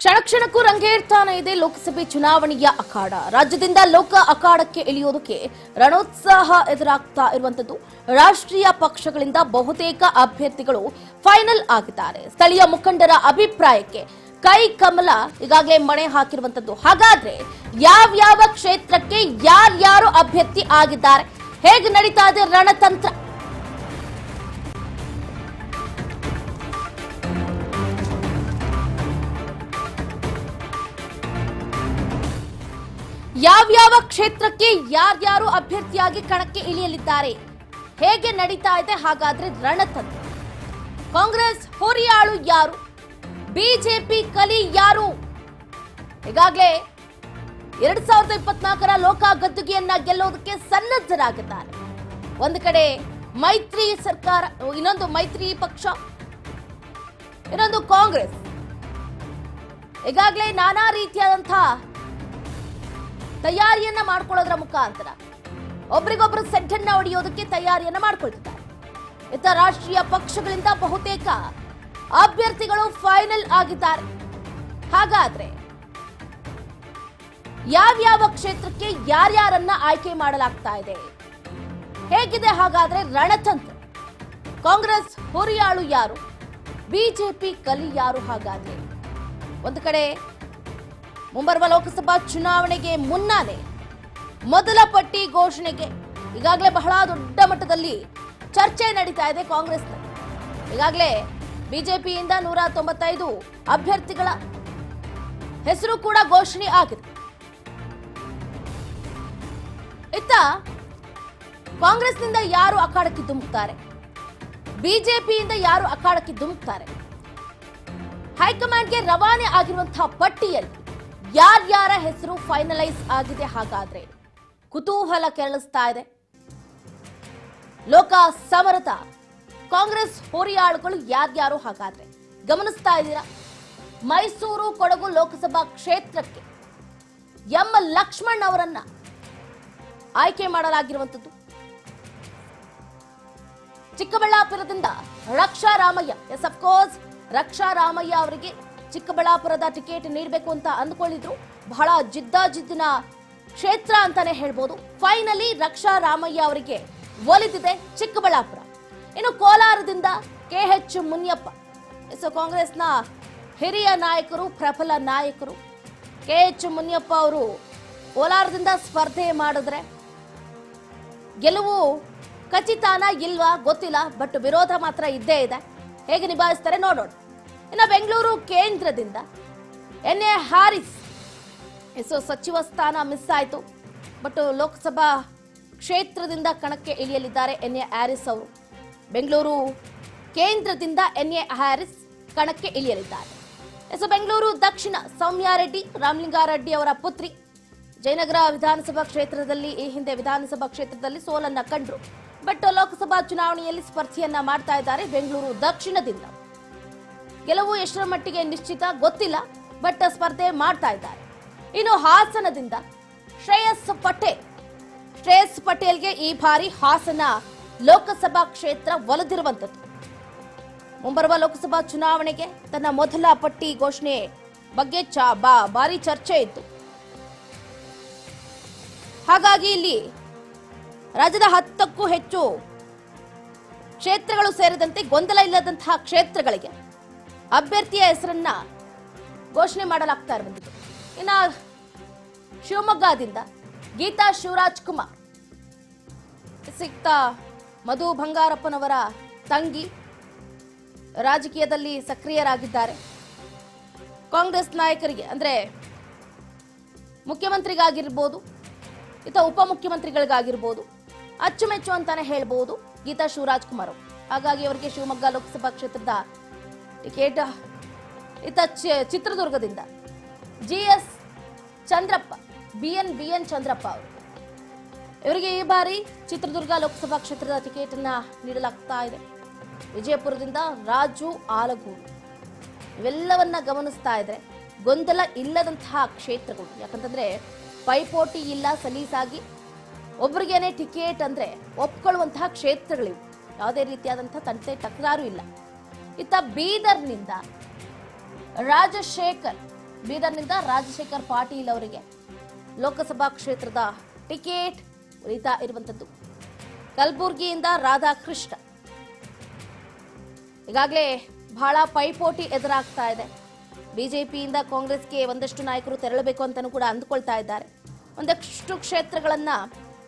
ಕ್ಷಣ ಕ್ಷಣಕ್ಕೂ ರಂಗೇರ್ತಾನೆ ಇದೆ ಲೋಕಸಭೆ ಚುನಾವಣೆಯ ಅಖಾಡ. ರಾಜ್ಯದಿಂದ ಲೋಕ ಅಖಾಡಕ್ಕೆ ಇಳಿಯೋದಕ್ಕೆ ರಣೋತ್ಸಾಹ ಎದುರಾಗ್ತಾ ಇರುವಂತದ್ದು ರಾಷ್ಟ್ರೀಯ ಪಕ್ಷಗಳಿಂದ ಬಹುತೇಕ ಅಭ್ಯರ್ಥಿಗಳು ಫೈನಲ್ ಆಗಿದ್ದಾರೆ. ಸ್ಥಳೀಯ ಮುಖಂಡರ ಅಭಿಪ್ರಾಯಕ್ಕೆ ಕೈ ಕಮಲ ಈಗಾಗಲೇ ಮಣೆ ಹಾಕಿರುವಂತದ್ದು ಹಾಗಾದ್ರೆ ಯಾವ್ಯಾವ ಕ್ಷೇತ್ರಕ್ಕೆ ಯಾರ್ಯಾರು ಅಭ್ಯರ್ಥಿ ಆಗಿದ್ದಾರೆ? ಹೇಗೆ ನಡೀತಾ ಇದೆ ರಣತಂತ್ರ? ಯಾವ್ಯಾವ ಕ್ಷೇತ್ರಕ್ಕೆ ಯಾರ್ಯಾರು ಅಭ್ಯರ್ಥಿಯಾಗಿ ಕಣಕ್ಕೆ ಇಳಿಯಲಿದ್ದಾರೆ? ಹೇಗೆ ನಡೀತಾ ಇದೆ? ಹಾಗಾದ್ರೆ ರಣತಂತ್ರ. ಕಾಂಗ್ರೆಸ್ ಹೋರಿಯಾಳು ಯಾರು? ಬಿಜೆಪಿ ಕಲಿ ಯಾರು? ಈಗಾಗಲೇ ಎರಡ್ ಸಾವಿರದ ಇಪ್ಪತ್ನಾಲ್ಕರ ಲೋಕ ಗದ್ದುಗೆಯನ್ನ ಗೆಲ್ಲೋದಕ್ಕೆ ಸನ್ನದ್ಧರಾಗಿದ್ದಾರೆ. ಒಂದು ಕಡೆ ಮೈತ್ರಿ ಸರ್ಕಾರ, ಇನ್ನೊಂದು ಮೈತ್ರಿ ಪಕ್ಷ, ಇನ್ನೊಂದು ಕಾಂಗ್ರೆಸ್. ಈಗಾಗಲೇ ನಾನಾ ರೀತಿಯಾದಂತಹ ತಯಾರಿಯನ್ನ ಮಾಡ್ಕೊಳ್ಳೋದ್ರ ಮುಖಾಂತರ. ಒಬ್ರಿಗೊಬ್ರು ಸೆಡ್ಡನ್ನ ಹೊಡೆಯೋದಕ್ಕೆ ತಯಾರಿಯನ್ನ ಮಾಡ್ಕೊಳ್ತಿದ್ದಾರೆ. ಇತ್ತ ರಾಷ್ಟ್ರೀಯ ಪಕ್ಷಗಳಿಂದ ಬಹುತೇಕ ಅಭ್ಯರ್ಥಿಗಳು ಫೈನಲ್ ಆಗಿದ್ದಾರೆ. ಹಾಗಾದ್ರೆ ಯಾವ್ಯಾವ ಕ್ಷೇತ್ರಕ್ಕೆ ಯಾರ್ಯಾರನ್ನ ಆಯ್ಕೆ ಮಾಡಲಾಗ್ತಾ ಇದೆ? ಹೇಗಿದೆ ಹಾಗಾದ್ರೆ ರಣತಂತ್ರ? ಕಾಂಗ್ರೆಸ್ ಹುರಿಯಾಳು ಯಾರು? ಬಿಜೆಪಿ ಕಲಿ ಯಾರು ಹಾಗಾದ್ರೆ? ಒಂದು ಕಡೆ ಮುಂಬರುವ ಲೋಕಸಭಾ ಚುನಾವಣೆಗೆ ಮುನ್ನಾನೇ ಮೊದಲ ಪಟ್ಟಿ ಘೋಷಣೆಗೆ ಈಗಾಗಲೇ ಬಹಳ ದೊಡ್ಡ ಮಟ್ಟದಲ್ಲಿ ಚರ್ಚೆ ನಡೀತಾ ಇದೆ ಕಾಂಗ್ರೆಸ್ ಈಗಾಗಲೇ ಬಿಜೆಪಿಯಿಂದ ನೂರ ತೊಂಬತ್ತೈದು ಅಭ್ಯರ್ಥಿಗಳ ಹೆಸರು ಕೂಡ ಘೋಷಣೆ ಆಗಿದೆ. ಇತ್ತ ಕಾಂಗ್ರೆಸ್ನಿಂದ ಯಾರು ಅಖಾಡಕ್ಕೆ ಧುಮುಕ್ತಾರೆ? ಬಿಜೆಪಿಯಿಂದ ಯಾರು ಅಖಾಡಕ್ಕೆ ಧುಮುಕ್ತಾರೆ? ಹೈಕಮಾಂಡ್ಗೆ ರವಾನೆ ಆಗಿರುವಂತಹ ಪಟ್ಟಿಯಲ್ಲಿ ಯಾರ್ಯಾರ ಹೆಸರು ಫೈನಲೈಸ್ ಆಗಿದೆ ಹಾಗಾದ್ರೆ? ಕುತೂಹಲ ಕೆರಳಿಸ್ತಾ ಇದೆ. ಲೋಕ ಸಮರತ, ಕಾಂಗ್ರೆಸ್ ಹೋರಿಯಾಳುಗಳು ಯಾರ್ಯಾರು ಹಾಗಾದ್ರೆ? ಗಮನಿಸ್ತಾ ಇದ್ದೀರಾ? ಮೈಸೂರು ಕೊಡಗು ಲೋಕಸಭಾ ಕ್ಷೇತ್ರಕ್ಕೆ ಎಂ. ಲಕ್ಷ್ಮಣ್ ಅವರನ್ನ ಆಯ್ಕೆ ಮಾಡಲಾಗಿರುವಂಥದ್ದು. ಚಿಕ್ಕಬಳ್ಳಾಪುರದಿಂದ Raksha Ramaiah yes of course Raksha Ramaiah ಅವರಿಗೆ ಚಿಕ್ಕಬಳ್ಳಾಪುರದ ಟಿಕೆಟ್ ನೀಡಬೇಕು ಅಂತ ಅಂದ್ಕೊಂಡಿದ್ರು ಬಹಳ ಜಿದ್ದಾಜಿದ್ದಿನ ಕ್ಷೇತ್ರ ಅಂತಾನೆ ಹೇಳ್ಬೋದು. ಫೈನಲಿ ರಕ್ಷಾ ರಾಮಯ್ಯ ಅವರಿಗೆ ಒಲಿದಿದೆ ಚಿಕ್ಕಬಳ್ಳಾಪುರ. ಇನ್ನು ಕೋಲಾರದಿಂದ ಕೆ ಎಚ್ ಮುನಿಯಪ್ಪ. ಸೊ ಕಾಂಗ್ರೆಸ್ನ ಹಿರಿಯ ನಾಯಕರು, ಪ್ರಬಲ ನಾಯಕರು, ಕೆ ಎಚ್ ಮುನಿಯಪ್ಪ ಅವರು ಕೋಲಾರದಿಂದ ಸ್ಪರ್ಧೆ ಮಾಡಿದ್ರೆ ಗೆಲುವು ಖಚಿತಾನ ಇಲ್ವಾ ಗೊತ್ತಿಲ್ಲ ಬಟ್ ವಿರೋಧ ಮಾತ್ರ ಇದ್ದೇ ಇದೆ. ಹೇಗೆ ನಿಭಾಯಿಸ್ತಾರೆ ನೋಡೋಣ. ಇನ್ನು ಬೆಂಗಳೂರು ಕೇಂದ್ರದಿಂದ ಎನ್ ಎ ಹಾರಿಸ್ ಸೊ ಸಚಿವ ಸ್ಥಾನ ಮಿಸ್ ಆಯಿತು. ಬಟ್ ಲೋಕಸಭಾ ಕ್ಷೇತ್ರದಿಂದ ಕಣಕ್ಕೆ ಇಳಿಯಲಿದ್ದಾರೆ ಎನ್ ಎ ಹ್ಯಾರಿಸ್ ಅವರು. ಬೆಂಗಳೂರು ಕೇಂದ್ರದಿಂದ ಎನ್ ಎ ಹ್ಯಾರಿಸ್ ಕಣಕ್ಕೆ ಇಳಿಯಲಿದ್ದಾರೆ. ಎಸ್ ಬೆಂಗಳೂರು ದಕ್ಷಿಣ ಸೌಮ್ಯ ರೆಡ್ಡಿ ರಾಮಲಿಂಗಾರೆಡ್ಡಿ ಅವರ ಪುತ್ರಿ. ಜಯನಗರ ವಿಧಾನಸಭಾ ಕ್ಷೇತ್ರದಲ್ಲಿ, ಈ ಹಿಂದೆ ವಿಧಾನಸಭಾ ಕ್ಷೇತ್ರದಲ್ಲಿ ಸೋಲನ್ನ ಕಂಡ್ರು. ಬಟ್ ಲೋಕಸಭಾ ಚುನಾವಣೆಯಲ್ಲಿ ಸ್ಪರ್ಧೆಯನ್ನ ಮಾಡ್ತಾ ಇದ್ದಾರೆ ಬೆಂಗಳೂರು ದಕ್ಷಿಣದಿಂದ. ಗೆಲುವು ಎಷ್ಟರ ಮಟ್ಟಿಗೆ ನಿಶ್ಚಿತ ಗೊತ್ತಿಲ್ಲ ಬಟ್ ಸ್ಪರ್ಧೆ ಮಾಡ್ತಾ ಇದ್ದಾರೆ. ಇನ್ನು ಹಾಸನದಿಂದ ಶ್ರೇಯಸ್ ಪಟೇಲ್. ಶ್ರೇಯಸ್ ಪಟೇಲ್ಗೆ ಈ ಬಾರಿ ಹಾಸನ ಲೋಕಸಭಾ ಕ್ಷೇತ್ರ ಒಲಿದಿರುವಂಥದ್ದು. ಮುಂಬರುವ ಲೋಕಸಭಾ ಚುನಾವಣೆಗೆ ತನ್ನ ಮೊದಲ ಪಟ್ಟಿ ಘೋಷಣೆ ಬಗ್ಗೆ ಚಾ ಬಾ ಭಾರಿ ಚರ್ಚೆ ಇತ್ತು. ಹಾಗಾಗಿ ಇಲ್ಲಿ ರಾಜ್ಯದ ಹತ್ತಕ್ಕೂ ಹೆಚ್ಚು ಕ್ಷೇತ್ರಗಳು ಸೇರಿದಂತೆ ಗೊಂದಲ ಇಲ್ಲದಂತಹ ಕ್ಷೇತ್ರಗಳಿಗೆ ಅಭ್ಯರ್ಥಿಯ ಹೆಸರನ್ನ ಘೋಷಣೆ ಮಾಡಲಾಗ್ತಾ ಇರುವಂಥದ್ದು ಇನ್ನು ಶಿವಮೊಗ್ಗದಿಂದ ಗೀತಾ ಶಿವರಾಜ್ ಕುಮಾರ್, ಸಿಕ್ತ ಮಧು ಬಂಗಾರಪ್ಪನವರ ತಂಗಿ ರಾಜಕೀಯದಲ್ಲಿ ಸಕ್ರಿಯರಾಗಿದ್ದಾರೆ. ಕಾಂಗ್ರೆಸ್ ನಾಯಕರಿಗೆ, ಅಂದ್ರೆ ಮುಖ್ಯಮಂತ್ರಿಗಾಗಿರ್ಬೋದು, ಇತ ಉಪಮುಖ್ಯಮಂತ್ರಿಗಳಿಗಾಗಿರ್ಬೋದು, ಅಚ್ಚುಮೆಚ್ಚು ಅಂತಾನೆ ಹೇಳ್ಬೋದು ಗೀತಾ ಶಿವರಾಜ್ ಕುಮಾರ್ ಹಾಗಾಗಿ ಅವರಿಗೆ ಶಿವಮೊಗ್ಗ ಲೋಕಸಭಾ ಕ್ಷೇತ್ರದ ಟಿಕೆಟ್ ಇತ ಚಿತ್ರದುರ್ಗದಿಂದ. G S Chandrappa, B N B N Chandrappa ಅವರು. ಇವರಿಗೆ ಈ ಬಾರಿ ಚಿತ್ರದುರ್ಗ ಲೋಕಸಭಾ ಕ್ಷೇತ್ರದ ಟಿಕೆಟ್ ಅನ್ನ ನೀಡಲಾಗ್ತಾ ಇದೆ. ವಿಜಯಪುರದಿಂದ ರಾಜು ಆಲಗೂರು ಇವೆಲ್ಲವನ್ನ ಗಮನಿಸ್ತಾ ಇದ್ರೆ ಗೊಂದಲ ಇಲ್ಲದಂತಹ ಕ್ಷೇತ್ರಗಳು. ಯಾಕಂತಂದ್ರೆ ಪೈಪೋಟಿ ಇಲ್ಲ ಸಲೀಸಾಗಿ ಒಬ್ರಿಗೇನೆ ಟಿಕೆಟ್ ಅಂದ್ರೆ ಒಪ್ಕೊಳ್ಳುವಂತಹ ಕ್ಷೇತ್ರಗಳಿವು. ಯಾವುದೇ ರೀತಿಯಾದಂತಹ ತಂಟೆ ತಕರಾರು ಇಲ್ಲ. ಇತ್ತ ಬೀದರ್ನಿಂದ ರಾಜಶೇಖರ್ ಬೀದರ್ನಿಂದ ರಾಜಶೇಖರ್ ಪಾಟೀಲ್ ಅವರಿಗೆ ಲೋಕಸಭಾ ಕ್ಷೇತ್ರದ ಟಿಕೆಟ್ ಉಳಿತಾ ಇರುವಂತದ್ದು. ಕಲಬುರಗಿಯಿಂದ ರಾಧಾಕೃಷ್ಣ. ಈಗಾಗಲೇ ಬಹಳ ಪೈಪೋಟಿ ಎದುರಾಗ್ತಾ ಇದೆ. ಬಿಜೆಪಿಯಿಂದ ಕಾಂಗ್ರೆಸ್ಗೆ ಒಂದಷ್ಟು ನಾಯಕರು ತೆರಳಬೇಕು ಅಂತಲೂ ಕೂಡ ಅಂದುಕೊಳ್ತಾ ಇದ್ದಾರೆ. ಒಂದಷ್ಟು ಕ್ಷೇತ್ರಗಳನ್ನು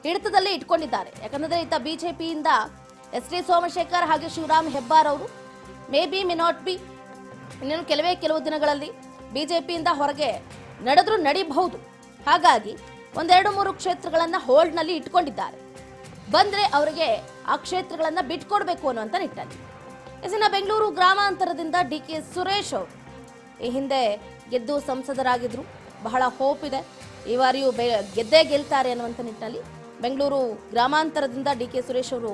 ಹಿಡಿತದಲ್ಲಿ ಇಟ್ಕೊಂಡಿದ್ದಾರೆ. ಯಾಕಂದ್ರೆ ಇತ್ತ ಬಿಜೆಪಿಯಿಂದ ಎಸ್ ಡಿ ಸೋಮಶೇಖರ್ ಹಾಗೆ ಶಿವರಾಮ್ ಹೆಬ್ಬಾರ್ ಅವರು may be may not be ಇನ್ನೇನು ಕೆಲವೇ ಕೆಲವು ದಿನಗಳಲ್ಲಿ ಬಿ ಜೆ ಪಿಯಿಂದ ಹೊರಗೆ ನಡೆದರೂ ನಡೀಬಹುದು. ಹಾಗಾಗಿ ಒಂದೆರಡು ಮೂರು ಕ್ಷೇತ್ರಗಳನ್ನು ಹೋಲ್ಡ್ನಲ್ಲಿ ಇಟ್ಕೊಂಡಿದ್ದಾರೆ. ಬಂದರೆ ಅವರಿಗೆ ಆ ಕ್ಷೇತ್ರಗಳನ್ನು ಬಿಟ್ಕೊಡ್ಬೇಕು ಅನ್ನುವಂಥ ನಿಟ್ಟಲ್ಲಿ. ಇನ್ನು ಬೆಂಗಳೂರು ಗ್ರಾಮಾಂತರದಿಂದ ಡಿ ಕೆ ಸುರೇಶ್ ಅವರು ಈ ಹಿಂದೆ ಗೆದ್ದು ಸಂಸದರಾಗಿದ್ರು. ಬಹಳ ಹೋಪ್ ಇದೆ. ಈ ಬಾರಿಯೂ ಬೆ ಗೆದ್ದೇ ಗೆಲ್ತಾರೆ ಅನ್ನುವಂಥ ನಿಟ್ಟಿನಲ್ಲಿ ಬೆಂಗಳೂರು ಗ್ರಾಮಾಂತರದಿಂದ ಡಿ ಕೆ ಸುರೇಶ್ ಅವರು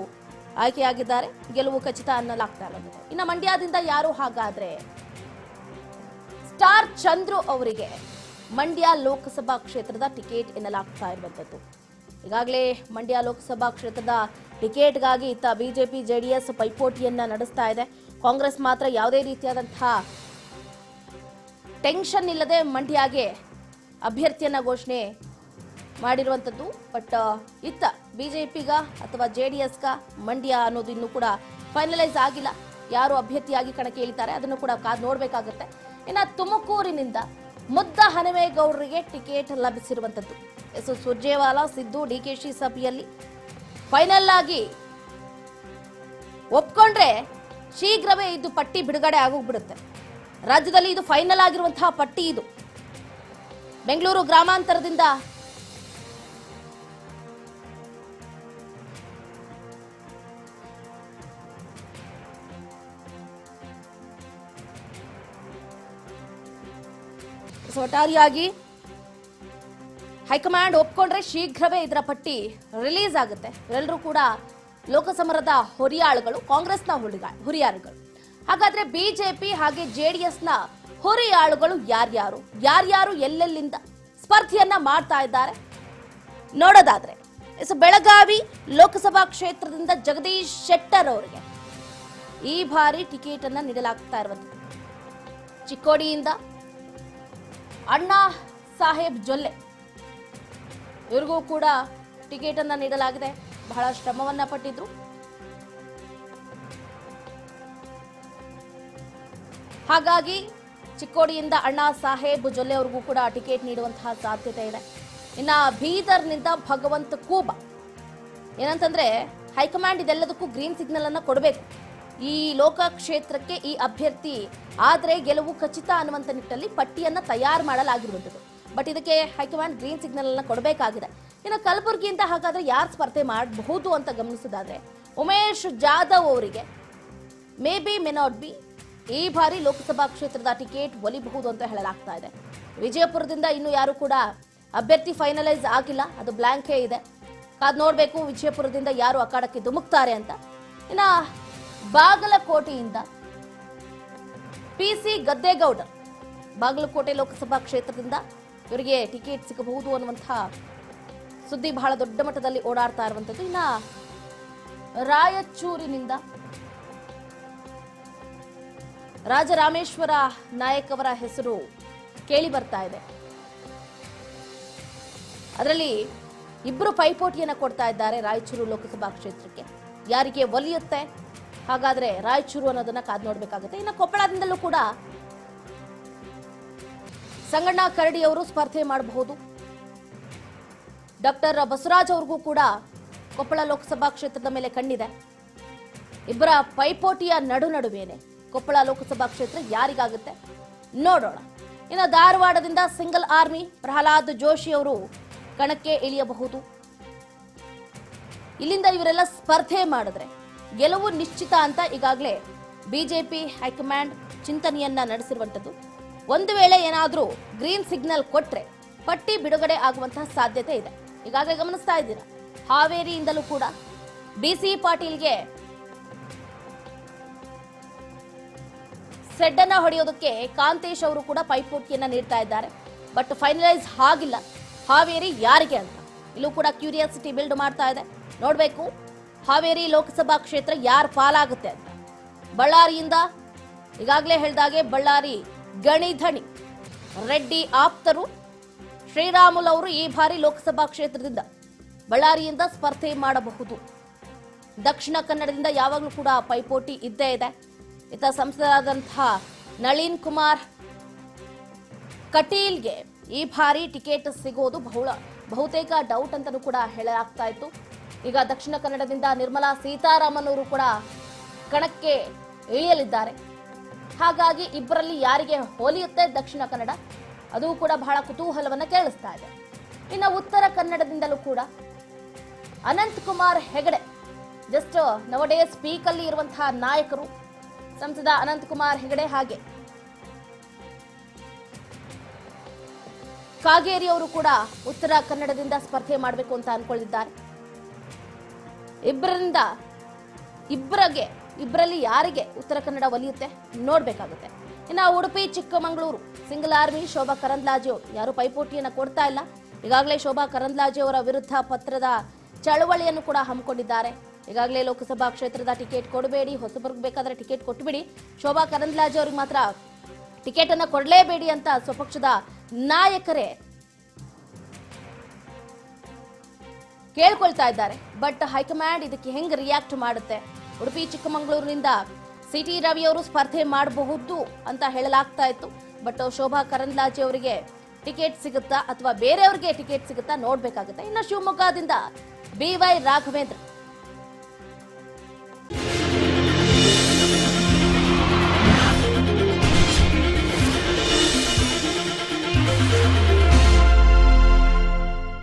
ಆಯ್ಕೆಯಾಗಿದ್ದಾರೆ. ಗೆಲುವು ಖಚಿತ ಅನ್ನಲಾಗ್ತಾ ಇರೋದು ಇನ್ನು ಮಂಡ್ಯದಿಂದ ಯಾರು ಹಾಗಾದ್ರೆ? ಸ್ಟಾರ್ ಚಂದ್ರು ಅವರಿಗೆ ಮಂಡ್ಯ ಲೋಕಸಭಾ ಕ್ಷೇತ್ರದ ಟಿಕೆಟ್ ಎನ್ನಲಾಗ್ತಾ ಇರುವಂಥದ್ದು. ಈಗಾಗಲೇ ಮಂಡ್ಯ ಲೋಕಸಭಾ ಕ್ಷೇತ್ರದ ಟಿಕೆಟ್ಗಾಗಿ ಇತ್ತ ಬಿಜೆಪಿ, ಜೆಡಿಎಸ್ ಪೈಪೋಟಿಯನ್ನ ನಡೆಸ್ತಾ ಇದೆ. ಕಾಂಗ್ರೆಸ್ ಮಾತ್ರ ಯಾವುದೇ ರೀತಿಯಾದಂತಹ ಟೆನ್ಷನ್ ಇಲ್ಲದೆ ಮಂಡ್ಯಗೆ ಅಭ್ಯರ್ಥಿಯನ್ನ ಘೋಷಣೆ ಮಾಡಿರುವಂಥದ್ದು. ಬಟ್ ಇತ್ತ ಬಿ ಜೆ ಪಿಗ ಅಥವಾ ಜೆ ಡಿ ಎಸ್ಗ ಮಂಡ್ಯ ಅನ್ನೋದು ಇನ್ನೂ ಕೂಡ ಫೈನಲೈಸ್ ಆಗಿಲ್ಲ. ಯಾರು ಅಭ್ಯರ್ಥಿಯಾಗಿ ಕಣಕ್ಕೆ ಇಳಿತಾರೆ ಅದನ್ನು ಕೂಡ ಕಾದ್ ನೋಡಬೇಕಾಗುತ್ತೆ. ಇನ್ನು ತುಮಕೂರಿನಿಂದ ಮುದ್ದ ಹನುಮೇಗೌಡರಿಗೆ ticket ಲಭಿಸಿರುವಂಥದ್ದು. S Surjewala, Siddu, D K Shi ಸಭೆಯಲ್ಲಿ ಫೈನಲ್ ಆಗಿ ಒಪ್ಕೊಂಡ್ರೆ ಶೀಘ್ರವೇ ಇದು ಪಟ್ಟಿ ಬಿಡುಗಡೆ ಆಗೋಗ್ಬಿಡುತ್ತೆ. ರಾಜ್ಯದಲ್ಲಿ ಇದು ಫೈನಲ್ ಆಗಿರುವಂತಹ ಪಟ್ಟಿ ಇದು. ಬೆಂಗಳೂರು ಗ್ರಾಮಾಂತರದಿಂದ ಒಟ್ಟಾರೆಯಾಗಿ ಹೈಕಮಾಂಡ್ ಒಪ್ಕೊಂಡ್ರೆ ಶೀಘ್ರವೇ ಇದರ ಪಟ್ಟಿ ರಿಲೀಸ್ ಆಗುತ್ತೆ. ಇವರೆಲ್ಲರೂ ಕೂಡ ಲೋಕಸಮರದ ಹುರಿಯಾಳುಗಳು, ಕಾಂಗ್ರೆಸ್ನ ಹುಡುಗ ಹುರಿಯಾಳುಗಳು ಹಾಗಾದ್ರೆ ಬಿಜೆಪಿ ಹಾಗೆ ಜೆ ಡಿ ಜೆಡಿಎಸ್ನ ಹುರಿಯಾಳುಗಳು ಯಾರ್ಯಾರು? ಯಾರ್ಯಾರು ಎಲ್ಲೆಲ್ಲಿಂದ ಸ್ಪರ್ಧೆಯನ್ನ ಮಾಡ್ತಾ ಇದ್ದಾರೆ? ನೋಡೋದಾದ್ರೆ ಸೊ ಬೆಳಗಾವಿ ಲೋಕಸಭಾ ಕ್ಷೇತ್ರದಿಂದ ಜಗದೀಶ್ ಶೆಟ್ಟರ್ ಅವರಿಗೆ ಈ ಬಾರಿ ಟಿಕೆಟ್ ಅನ್ನ ನೀಡಲಾಗ್ತಾ ಇರುವಂತ ಚಿಕ್ಕೋಡಿಯಿಂದ ಅಣ್ಣಾ ಸಾಹೇಬ್ ಜೊಲ್ಲೆ. ಇವ್ರಿಗೂ ಕೂಡ ಟಿಕೆಟ್ ಅನ್ನ ನೀಡಲಾಗಿದೆ. ಬಹಳ ಶ್ರಮವನ್ನ ಪಟ್ಟಿದ್ರು. ಹಾಗಾಗಿ ಚಿಕ್ಕೋಡಿಯಿಂದ ಅಣ್ಣಾ ಸಾಹೇಬ್ ಜೊಲ್ಲೆ ಅವ್ರಿಗೂ ಕೂಡ ಟಿಕೆಟ್ ನೀಡುವಂತಹ ಸಾಧ್ಯತೆ ಇದೆ. ಇನ್ನ ಬೀದರ್ನಿಂದ ಭಗವಂತ ಕೂಬ. ಏನಂತಂದ್ರೆ ಹೈಕಮಾಂಡ್ ಇದೆಲ್ಲದಕ್ಕೂ ಗ್ರೀನ್ ಸಿಗ್ನಲ್ ಅನ್ನ ಕೊಡಬೇಕು. ಈ ಲೋಕ ಕ್ಷೇತ್ರಕ್ಕೆ ಈ ಅಭ್ಯರ್ಥಿ ಆದರೆ ಗೆಲುವು ಖಚಿತ ಅನ್ನುವಂಥ ನಿಟ್ಟಲ್ಲಿ ಪಟ್ಟಿಯನ್ನು ತಯಾರು ಮಾಡಲಾಗಿರುವಂಥದ್ದು. ಬಟ್ ಇದಕ್ಕೆ ಹೈಕಮಾಂಡ್ ಗ್ರೀನ್ ಸಿಗ್ನಲ್ ಅನ್ನ ಕೊಡಬೇಕಾಗಿದೆ. ಇನ್ನು ಕಲಬುರಗಿಯಿಂದ ಹಾಗಾದ್ರೆ ಯಾರು ಸ್ಪರ್ಧೆ ಮಾಡಬಹುದು ಅಂತ ಗಮನಿಸೋದಾದ್ರೆ ಉಮೇಶ್ ಜಾಧವ್ ಅವರಿಗೆ may be may not be ಈ ಬಾರಿ ಲೋಕಸಭಾ ಕ್ಷೇತ್ರದ ಟಿಕೆಟ್ ಒಲಿಬಹುದು ಅಂತ ಹೇಳಲಾಗ್ತಾ ಇದೆ. ವಿಜಯಪುರದಿಂದ ಇನ್ನು ಯಾರು ಕೂಡ ಅಭ್ಯರ್ಥಿ ಫೈನಲೈಸ್ ಆಗಿಲ್ಲ. ಅದು ಬ್ಲಾಂಕೇ ಇದೆ. ಅದು ನೋಡಬೇಕು ವಿಜಯಪುರದಿಂದ ಯಾರು ಅಖಾಡಕ್ಕೆ ಧುಮುಕ್ತಾರೆ ಅಂತ. ಇನ್ನ ಬಾಗಲಕೋಟೆಯಿಂದ ಪಿ ಸಿ ಬಾಗಲಕೋಟೆ ಲೋಕಸಭಾ ಕ್ಷೇತ್ರದಿಂದ ಇವರಿಗೆ ಟಿಕೆಟ್ ಸಿಗಬಹುದು ಅನ್ನುವಂತಹ ಸುದ್ದಿ ಬಹಳ ದೊಡ್ಡ ಮಟ್ಟದಲ್ಲಿ ಓಡಾಡ್ತಾ ಇರುವಂಥದ್ದು. ಇನ್ನ ರಾಯಚೂರಿನಿಂದ ರಾಜರಾಮೇಶ್ವರ ನಾಯಕ್ ಅವರ ಹೆಸರು ಕೇಳಿ ಬರ್ತಾ ಇದೆ. ಅದರಲ್ಲಿ ಇಬ್ಬರು ಪೈಪೋಟಿಯನ್ನು ಕೊಡ್ತಾ ಇದ್ದಾರೆ ರಾಯಚೂರು ಲೋಕಸಭಾ ಕ್ಷೇತ್ರಕ್ಕೆ. ಯಾರಿಗೆ ಒಲಿಯುತ್ತೆ? ಹಾಗಾದ್ರೆ ರಾಯಚೂರು ಅನ್ನೋದನ್ನ ಕಾದ್ ನೋಡ್ಬೇಕಾಗುತ್ತೆ. ಇನ್ನು ಕೊಪ್ಪಳದಿಂದಲೂ ಕೂಡ ಸಂಗಣ್ಣ ಕರಡಿ ಅವರು ಸ್ಪರ್ಧೆ ಮಾಡಬಹುದು. ಡಾಕ್ಟರ್ ಬಸವರಾಜ್ ಅವ್ರಿಗೂ ಕೂಡ ಕೊಪ್ಪಳ ಲೋಕಸಭಾ ಕ್ಷೇತ್ರದ ಮೇಲೆ ಕಣ್ಣಿದೆ. ಇಬ್ಬರ ಪೈಪೋಟಿಯ ನಡು ನಡುವೇನೆ ಕೊಪ್ಪಳ ಲೋಕಸಭಾ ಕ್ಷೇತ್ರ ಯಾರಿಗಾಗುತ್ತೆ ನೋಡೋಣ. ಇನ್ನು ಧಾರವಾಡದಿಂದ ಸಿಂಗಲ್ ಆರ್ಮಿ ಪ್ರಹ್ಲಾದ್ ಜೋಶಿ ಅವರು ಕಣಕ್ಕೆ ಇಳಿಯಬಹುದು. ಇಲ್ಲಿಂದ ಇವರೆಲ್ಲ ಸ್ಪರ್ಧೆ ಮಾಡಿದ್ರೆ ಗೆಲುವು ನಿಶ್ಚಿತ ಅಂತ ಈಗಾಗಲೇ ಬಿಜೆಪಿ ಹೈಕಮಾಂಡ್ ಚಿಂತನೆಯನ್ನ ನಡೆಸಿರುವಂಥದ್ದು. ಒಂದು ವೇಳೆ ಏನಾದರೂ ಗ್ರೀನ್ ಸಿಗ್ನಲ್ ಕೊಟ್ಟರೆ ಪಟ್ಟಿ ಬಿಡುಗಡೆ ಆಗುವಂತಹ ಸಾಧ್ಯತೆ ಇದೆ. ಈಗಾಗಲೇ ಗಮನಿಸ್ತಾ ಇದ್ದೀರಾ? ಹಾವೇರಿಯಿಂದಲೂ ಕೂಡ ಬಿಸಿ ಪಾಟೀಲ್ಗೆ ಸೆಡ್ ಅನ್ನ ಹೊಡೆಯೋದಕ್ಕೆ ಕಾಂತೇಶ್ ಅವರು ಕೂಡ ಪೈಪೋಟಿಯನ್ನ ನೀಡ್ತಾ ಇದ್ದಾರೆ. ಬಟ್ ಫೈನಲೈಸ್ ಆಗಿಲ್ಲ. ಹಾವೇರಿ ಯಾರಿಗೆ ಅಂತ? ಇಲ್ಲೂ ಕೂಡ ಕ್ಯೂರಿಯಾಸಿಟಿ ಬಿಲ್ಡ್ ಮಾಡ್ತಾ ಇದೆ. ನೋಡ್ಬೇಕು. ಹಾವೇರಿ ಲೋಕಸಭಾ ಕ್ಷೇತ್ರ ಯಾರು ಪಾಲಾಗುತ್ತೆ ಬಳ್ಳಾರಿಯಿಂದ ಈಗಾಗಲೇ ಹೇಳಿದಾಗೆ ಬಳ್ಳಾರಿ ಗಣಿಧಣಿ, ರೆಡ್ಡಿ ಆಪ್ತರು, ಶ್ರೀರಾಮುಲು ಅವರು ಈ ಬಾರಿ ಲೋಕಸಭಾ ಕ್ಷೇತ್ರದಿಂದ ಬಳ್ಳಾರಿಯಿಂದ ಸ್ಪರ್ಧೆ ಮಾಡಬಹುದು. ದಕ್ಷಿಣ ಕನ್ನಡದಿಂದ ಯಾವಾಗಲೂ ಕೂಡ ಪೈಪೋಟಿ ಇದ್ದೇ ಇದೆ. ಇತ ಸಂಸದರಾದಂತಹ ನಳಿನ್ ಕುಮಾರ್ ಕಟೀಲ್ಗೆ ಈ ಬಾರಿ ಟಿಕೆಟ್ ಸಿಗೋದು ಬಹುಳ, ಬಹುತೇಕ ಡೌಟ್ ಅಂತಲೂ ಕೂಡ ಹೇಳಲಾಗ್ತಾ ಇತ್ತು. ಈಗ ದಕ್ಷಿಣ ಕನ್ನಡದಿಂದ ನಿರ್ಮಲಾ ಸೀತಾರಾಮನ್ ಅವರು ಕೂಡ ಕಣಕ್ಕೆ ಇಳಿಯಲಿದ್ದಾರೆ. ಹಾಗಾಗಿ ಇಬ್ಬರಲ್ಲಿ ಯಾರಿಗೆ ಹೋಲಿಯುತ್ತೆ ದಕ್ಷಿಣ ಕನ್ನಡ? ಅದು ಕೂಡ ಬಹಳ ಕುತೂಹಲವನ್ನು ಕೇಳಿಸ್ತಾ ಇದೆ. ಇನ್ನು ಉತ್ತರ ಕನ್ನಡದಿಂದಲೂ ಕೂಡ ಅನಂತ್ ಕುಮಾರ್ ಹೆಗಡೆ ಜಸ್ಟ್ ನವಡೇ ಸ್ಪೀಕ್ ಅಲ್ಲಿ ಇರುವಂತಹ ನಾಯಕರು, ಸಂಸದ ಅನಂತ್ ಕುಮಾರ್ ಹೆಗಡೆ ಹಾಗೆ. ಕಾಗೇರಿ ಅವರು ಕೂಡ ಉತ್ತರ ಕನ್ನಡದಿಂದ ಸ್ಪರ್ಧೆ ಮಾಡಬೇಕು ಅಂತ ಅನ್ಕೊಂಡಿದ್ದಾರೆ ಇಬ್ಬರಿಂದ, ಇಬ್ಬರಿಗೆ, ಇಬ್ಬರಲ್ಲಿ ಯಾರಿಗೆ ಉತ್ತರ ಕನ್ನಡ ಒಲಿಯುತ್ತೆ ನೋಡಬೇಕಾಗುತ್ತೆ. ಇನ್ನು ಉಡುಪಿ, ಚಿಕ್ಕಮಗಳೂರು, ಸಿಂಗಲ್ ಆರ್ಮಿ ಶೋಭಾ ಕರಂದ್ಲಾಜೆ ಯಾರು ಪೈಪೋಟಿಯನ್ನ ಕೊಡ್ತಾ ಇಲ್ಲ. ಈಗಾಗಲೇ ಶೋಭಾ ಕರಂದ್ಲಾಜೆ ಅವರ ವಿರುದ್ಧ ಪತ್ರದ ಚಳವಳಿಯನ್ನು ಕೂಡ ಹಮ್ಮಿಕೊಂಡಿದ್ದಾರೆ. ಈಗಾಗಲೇ ಲೋಕಸಭಾ ಕ್ಷೇತ್ರದ ಟಿಕೆಟ್ ಕೊಡಬೇಡಿ, ಹೊಸಬರ್ಗ್ ಬೇಕಾದರೆ ಟಿಕೆಟ್ ಕೊಟ್ಟುಬಿಡಿ ಶೋಭಾ ಕರಂದ್ಲಾಜೆ ಅವ್ರಿಗೆ ಮಾತ್ರ ಟಿಕೆಟ್ ಅನ್ನ ಕೊಡಲೇಬೇಡಿ ಅಂತ ಸ್ವಪಕ್ಷದ ನಾಯಕರೇ ಕೇಳ್ಕೊಳ್ತಾ ಇದ್ದಾರೆ. ಬಟ್ ಹೈಕಮಾಂಡ್ ಇದಕ್ಕೆ ಹೆಂಗ್ ರಿಯಾಕ್ಟ್ ಮಾಡುತ್ತೆ? ಉಡುಪಿ, ಚಿಕ್ಕಮಗಳೂರಿನಿಂದ ಸಿ ಟಿ ರವಿ ಅವರು ಸ್ಪರ್ಧೆ ಮಾಡಬಹುದು ಅಂತ ಹೇಳಲಾಗ್ತಾ ಇತ್ತು. ಬಟ್ ಶೋಭಾ ಕರಂದ್ಲಾಜೆ ಅವರಿಗೆ ಟಿಕೆಟ್ ಸಿಗುತ್ತಾ ಅಥವಾ ಬೇರೆಯವ್ರಿಗೆ ಟಿಕೆಟ್ ಸಿಗುತ್ತಾ ನೋಡ್ಬೇಕಾಗುತ್ತೆ. ಇನ್ನು ಶಿವಮೊಗ್ಗದಿಂದ ಬಿ ವೈ ರಾಘವೇಂದ್ರ